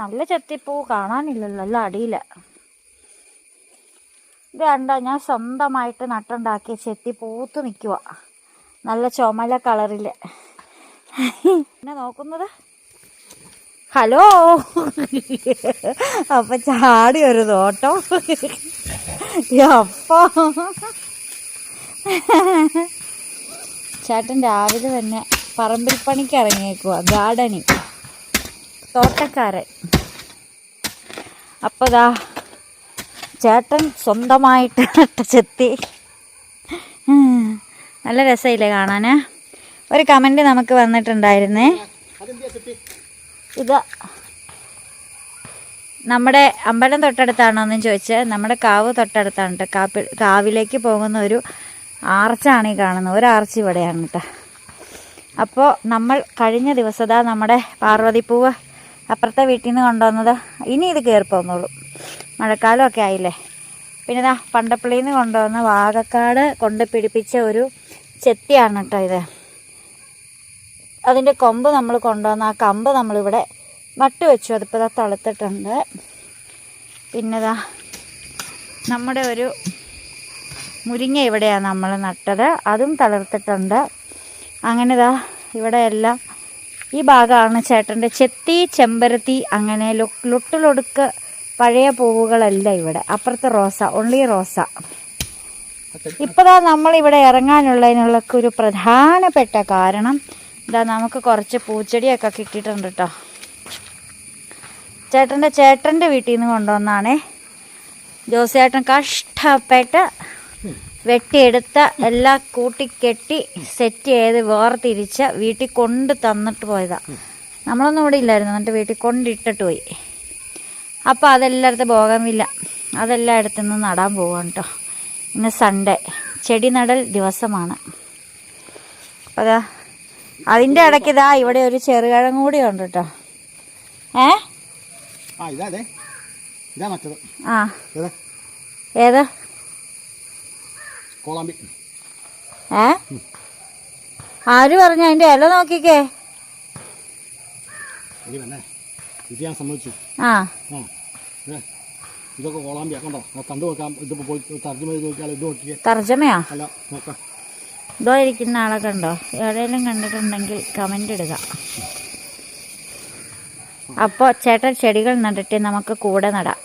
നല്ല ചെത്തിപ്പൂ കാണാനില്ലല്ലോ അല്ല അടിയില. ഇത് കണ്ട ഞാൻ സ്വന്തമായിട്ട് നട്ടുണ്ടാക്കിയ ചെത്തി പൂത്ത് നിൽക്കുക നല്ല ചുമല കളറിൽ എന്നെ നോക്കുന്നത്? ഹലോ? അപ്പം ചാടി ഒരു തോട്ടം അപ്പോ. ചേട്ടൻ രാവിലെ തന്നെ പറമ്പിൽ പണിക്ക് ഇറങ്ങിയേക്കുക ഗാർഡനിങ്. തോട്ടക്കാരൻ. അപ്പോൾ ദാ ചേട്ടൻ സ്വന്തമായിട്ട് നട്ട ചെത്തി. നല്ല രസമില്ലേ കാണാൻ ഒരു കമന്റ് നമുക്ക് വന്നിട്ടുണ്ടായിരുന്നേ. ഇത് നമ്മുടെ അമ്പലം തൊട്ടടുത്താണോ എന്ന് ചോദിച്ചാൽ നമ്മുടെ കാവ് തൊട്ടടുത്താണ് കേട്ടോ കാപ്പി കാവിലേക്ക് പോകുന്ന ഒരു ആർച്ചാണ് ഈ കാണുന്നത്. ഒരു ആർച്ച് ഇവിടെയാണ് കേട്ടോ അപ്പോൾ നമ്മൾ കഴിഞ്ഞ ദിവസതാ നമ്മുടെ പാർവതിപ്പൂവ് അപ്പുറത്തെ വീട്ടിൽ നിന്ന് കൊണ്ടുവന്നത് ഇനി ഇത് കയറി പോന്നോളൂ. മഴക്കാലമൊക്കെ ആയില്ലേ. പിന്നെ ഇതാ പണ്ടപ്പള്ളിയിൽ നിന്ന് കൊണ്ടുവന്ന വാഗക്കാട് കൊണ്ട് പിടിപ്പിച്ച ഒരു ചെത്തിയാണ് കേട്ടോ ഇത്. അതിന്റെ കൊമ്പ് നമ്മൾ കൊണ്ടുവന്ന ആ കമ്പ് നമ്മളിവിടെ നട്ട് വെച്ചു. അതിപ്പോൾ ഇതാ തളുത്തിട്ടുണ്ട്. പിന്നെ ഇതാ നമ്മുടെ ഒരു മുരിങ്ങ ഇവിടെയാണ് നമ്മൾ നട്ടത്. അതും തളർത്തിട്ടുണ്ട്. അങ്ങനെ ഇതാ ഇവിടെ എല്ലാം ഈ ഭാഗമാണ് ചേട്ടന്റെ ചെത്തി ചെമ്പരത്തി അങ്ങനെ ലൊട്ടിലൊടുക്ക് പഴയ പൂവുകളല്ല ഇവിടെ. അപ്പുറത്ത് റോസ ഒൺലി റോസ. ഇപ്പതാ നമ്മളിവിടെ ഇറങ്ങാനുള്ളതിനുള്ള ഒരു പ്രധാനപ്പെട്ട കാരണം ഇതാ നമുക്ക് കുറച്ച് പൂച്ചെടിയൊക്കെ കിട്ടിയിട്ടുണ്ട് കേട്ടോ ചേട്ടന്റെ ചേട്ടന്റെ വീട്ടിൽ നിന്ന് കൊണ്ടുവന്നാണേ. ജോസേട്ടൻ കഷ്ടപ്പെട്ട് വെട്ടിയെടുത്ത എല്ലാം കൂട്ടിക്കെട്ടി സെറ്റ് ചെയ്ത് വേർതിരിച്ച് വീട്ടിൽ കൊണ്ട് തന്നിട്ട് പോയതാ. നമ്മളൊന്നും ഇവിടെ ഇല്ലായിരുന്നു. എന്നിട്ട് വീട്ടിൽ കൊണ്ടിട്ടിട്ട് പോയി. അപ്പോൾ അതെല്ലായിടത്തും പോകാമില്ല അതെല്ലാം അടുത്തുനിന്ന് നടാൻ പോവാണ് കേട്ടോ ഇന്ന് സൺഡേ ചെടി നടൽ ദിവസമാണ്. അപ്പോൾ അതാ അതിന്റെ ഇടയ്ക്ക് ഇതാ ഇവിടെ ഒരു ചെറുകിഴങ്ങ് കൂടി ഉണ്ട് കേട്ടോ ഏ? ആ ഏത്? കോളാമ്പി. ഏ? ആര് പറഞ്ഞു? അതിന്റെ ഇല നോക്കിക്കേ. ഇത് തന്നെ. ഇത് ഞാൻ സമ്മതിച്ചു. ആ. ഇതൊക്കെ കോളാമ്പിയാ കണ്ടോ? ഇതിപ്പോൾ പോയി തർജമ ചെയ്ത് നോക്കിയാൽ ഇത് നോക്കിയേ തർജമയാ? അല്ല നോക്കാം. ഇതോ ഇരിക്കുന്ന ആളെ കണ്ടോ? എവിടെയെങ്കിലും കണ്ടിട്ടുണ്ടെങ്കിൽ കമന്റ് ഇടുക. അപ്പോ ചേട്ടൻ ചെടികൾ നട്ടിട്ട് നമുക്ക് കൂടെ നടാം.